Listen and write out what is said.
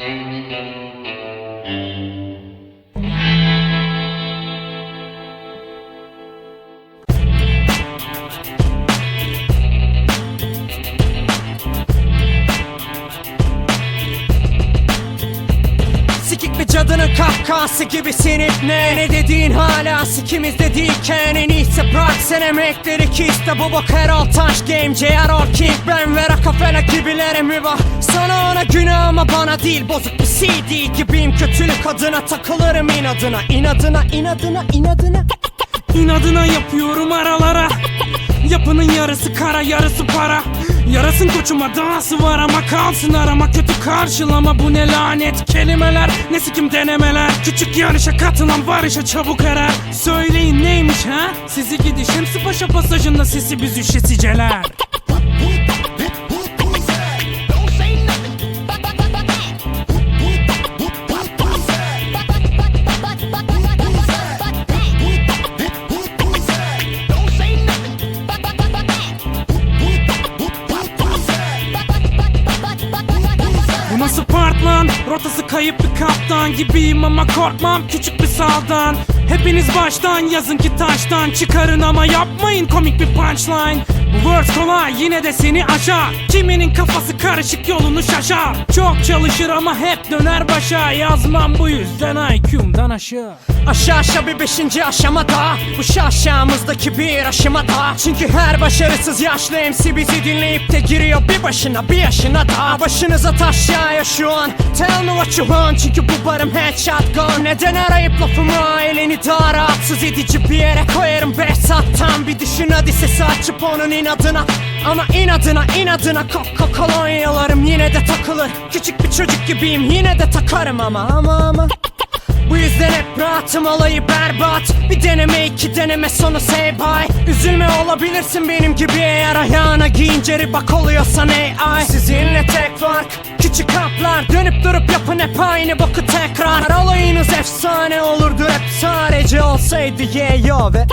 Sikik bir cadının kahkahası gibisin ne? Ne dediğin hala sikimizde değilken En iyisi bırak sen emekleri ki iste bu bok Herald Taş Game J.R.R. King Ben ve Rockefeller gibilere mübah Sana ona günah ama bana değil Bozuk bir CD gibiyim. Kötülük adına Takılırım inadına inadına inadına inadına. İnadına yapıyorum aralara. Yapının yarısı kara yarısı para Yarasın koçuma dahası var ama kalsın arama. Kötü karşılama bu ne lanet? Kelimeler Ne sikim denemeler. Küçük yarışa katılan varışa çabuk erer. Söyleyin neymiş ha? Sizi gidi Şemsi Paşa pasajında sesi biz part lan? Rotası kayıp bir kaptan gibiyim ama korkmam küçük bir saldan Hepiniz baştan yazın ki taştan çıkarın ama yapmayın komik bir punchline. Bu verse kolay yine de seni aşar. Kiminin kafası karışık yolunu şaşar. Çok çalışır ama hep döner başa. Yazmam bu yüzden IQ'mdan aşağı Aşağı aşağı bir beşinci aşamada Bu şaşamızdaki bir aşamada Çünkü her başarısız yaşlı MC bizi dinleyip de giriyor bir başına bir yaşına da. Başınıza taş yağıyor şu an. Tell me what you want çünkü bu barım headshot gone. Neden arayıp lafımı elini daha rahatsız edici bir yere koyarım? Behzat'tan Bir düşün hadi sesi açıp onun inadına. Ama inadına inadına Coca kolonyalarım yine de takılır. Küçük bir çocuk gibiyim yine de takarım ama ama ama bu yüzden hep rahatım olayı berbat. Bir deneme iki deneme sonu say bye. Üzülme olabilirsin benim gibi. Eğer ayağına giyince ribak oluyorsan AI Sizinle tek fark küçük kaplar. Dönüp durup yapın hep aynı boku tekrar. Olayınız efsane olurdu hep sadece olsaydı. Yeah yo ve